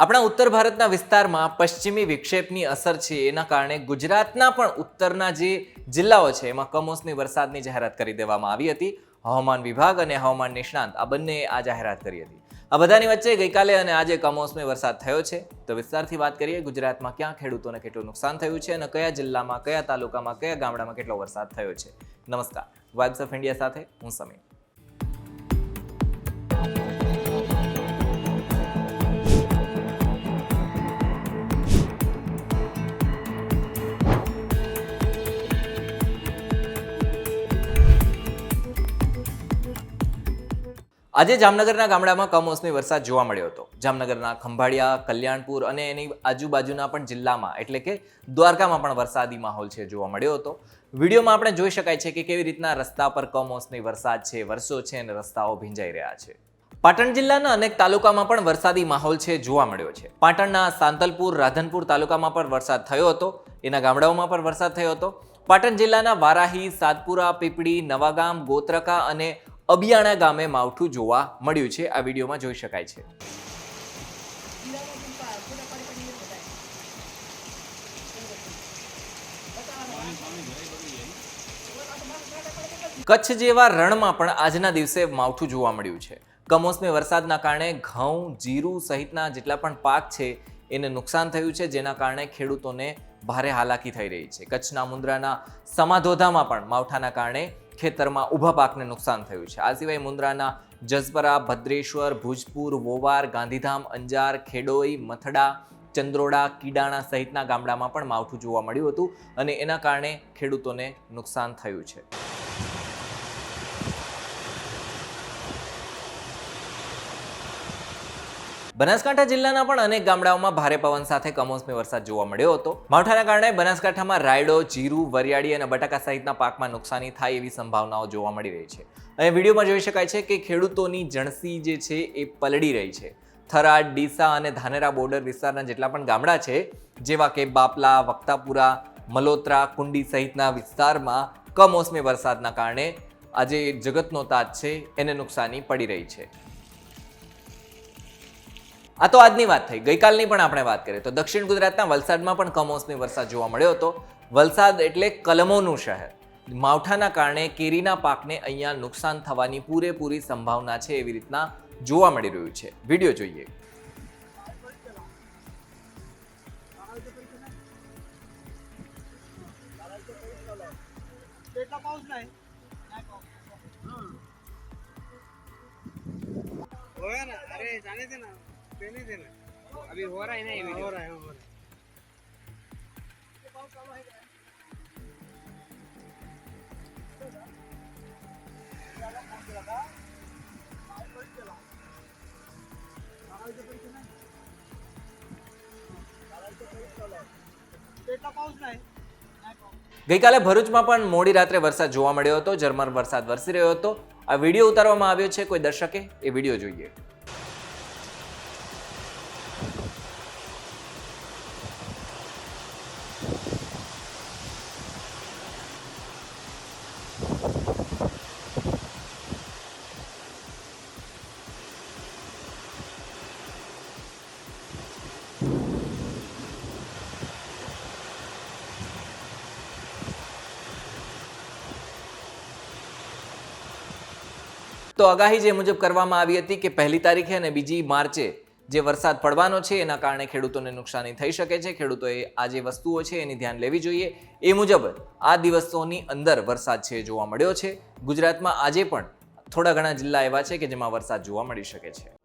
આપણા ઉત્તર ભારતના વિસ્તારમાં પશ્ચિમી વિક્ષેપની અસર છે, એના કારણે ગુજરાતના પણ ઉત્તરના જે જિલ્લાઓ છે, એમાં કમોસમી વરસાદની જાહેરાત કરી દેવામાં આવી હતી. હવામાન વિભાગ અને હવામાન નિષ્ણાંત આ બંને આ જાહેરાત કરી હતી. આ બધાની વચ્ચે ગઈકાલે અને આજે કમોસમી વરસાદ થયો છે. તો વિસ્તારથી વાત કરીએ, ગુજરાતમાં ક્યાં ખેડૂતોને કેટલું નુકસાન થયું છે અને કયા જિલ્લામાં, કયા તાલુકામાં, કયા ગામડામાં કેટલો વરસાદ થયો છે? નમસ્કાર. વાઇબ્સ ઓફ ઇન્ડિયા સાથે હું સમીર. આજે જામનગરના ગામડામાં કમોસમી વરસાદ જોવા મળ્યો હતો. જામનગરના ખંભાળિયા, કલ્યાણપુર અને એની આજુબાજુના પણ જિલ્લામાં, એટલે કે દ્વારકામાં પણ વરસાદી માહોલ છે જોવા મળ્યો હતો. વિડીયોમાં આપણે જોઈ શકાય છે કે કેવી રીતના રસ્તા પર કમોસમી વરસાદ છે વરસો છે અને રસ્તાઓ ભીંજાઈ રહ્યા છે. પાટણ જિલ્લાના અનેક તાલુકામાં પણ વરસાદી માહોલ છે જોવા મળ્યો છે. પાટણના સાંતલપુર, રાધનપુર તાલુકામાં પણ વરસાદ થયો હતો. એના ગામડાઓમાં પણ વરસાદ થયો હતો. પાટણ જિલ્લાના વારાહી, સાતપુરા, પીપળી, નવાગામ, ગોત્રકા અને અબિયાણા ગામે માવઠું જોવા મળ્યું છે. આ વિડીયોમાં જોઈ શકાય છે. કચ્છ જેવા રણમાં પણ આજના દિવસે માવઠું જોવા મળ્યું છે. કમોસમી વરસાદના કારણે ઘઉં, જીરું સહિતના જેટલા પણ પાક છે, એને નુકસાન થયું છે, જેના કારણે ખેડૂતોને ભારે હાલાકી થઈ રહી છે. કચ્છના મુન્દ્રાના સમાધોધામાં પણ માવઠાના કારણે ખેતરમાં ઊભા પાકને નુકસાન થયું છે. આ સિવાય મુન્દ્રાના જસપરા ભદ્રેશ્વર, ભુજપુર, વોવાર, ગાંધીધામ, અંજાર, ખેડોઈ, મથડા, ચંદ્રોડા, કીડાણા સહિતના ગામડામાં પણ માવઠું જોવા મળ્યું હતું અને એના કારણે ખેડૂતોને નુકસાન થયું છે. બનાસકાંઠા જિલ્લાના પણ અનેક ગામડાઓમાં ભારે પવન સાથે કમોસમી વરસાદ જોવા મળ્યો હતો. માવઠાના કારણે બનાસકાંઠામાં રાયડો, જીરું, વરિયાળી અને બટાકા સહિતના પાકમાં નુકસાની થાય એવી સંભાવનાઓ જોવા મળી રહી છે. અહીં વિડીયોમાં જોઈ શકાય છે કે ખેડૂતોની જણસી જે છે એ પલળી રહી છે. થરાદ, ડીસા અને ધાનેરા બોર્ડર વિસ્તારના જેટલા પણ ગામડા છે, જેવા કે બાપલા, વક્તાપુરા, મલોત્રા, કુંડી સહિતના વિસ્તારમાં કમોસમી વરસાદના કારણે આજે જગતનો તાજ છે, એને નુકસાની પડી રહી છે. આ તો આજની વાત થઈ ગઈકાલની પણ આપણે વાત કરીએ તો દક્ષિણ ગુજરાતના વલસાડમાં પણ કમોસમી વરસાદ જોવા મળ્યો હતો વલસાડ એટલે કલમોનું શહેર માવઠાના કારણે કેરીના પાકને અહીંયા નુકસાન થવાની પૂરેપૂરી સંભાવના છે એવી રીતના જોવા મળી રહ્યું છે વિડીયો જોઈએ पेटला पाऊस नाही होया ना अरे जाने दे ना देने दे ना अभी हो रहा है ना ये हो रहा है हो रहा है पेटला पाऊस नाही ગઈકાલે ભરૂચમાં પણ મોડી રાત્રે વરસાદ જોવા મળ્યો હતો ઝરમર વરસાદ વરસી રહ્યો હતો આ વિડીયો ઉતારવામાં આવ્યો છે કોઈ દર્શકે એ વિડીયો જોઈએ તો આગાહી જે મુજબ કરવામાં આવી હતી કે પહેલી તારીખે અને બીજી માર્ચે જે વરસાદ પડવાનો છે, એના કારણે ખેડૂતોને નુકસાની થઈ શકે છે. ખેડૂતોએ આ જે વસ્તુઓ છે, એની ધ્યાન લેવી જોઈએ. એ મુજબ આ દિવસોની અંદર વરસાદ છે જોવા મળ્યો છે. ગુજરાતમાં આજે પણ થોડા ઘણા જિલ્લા એવા છે કે જેમાં વરસાદ જોવા મળી શકે છે.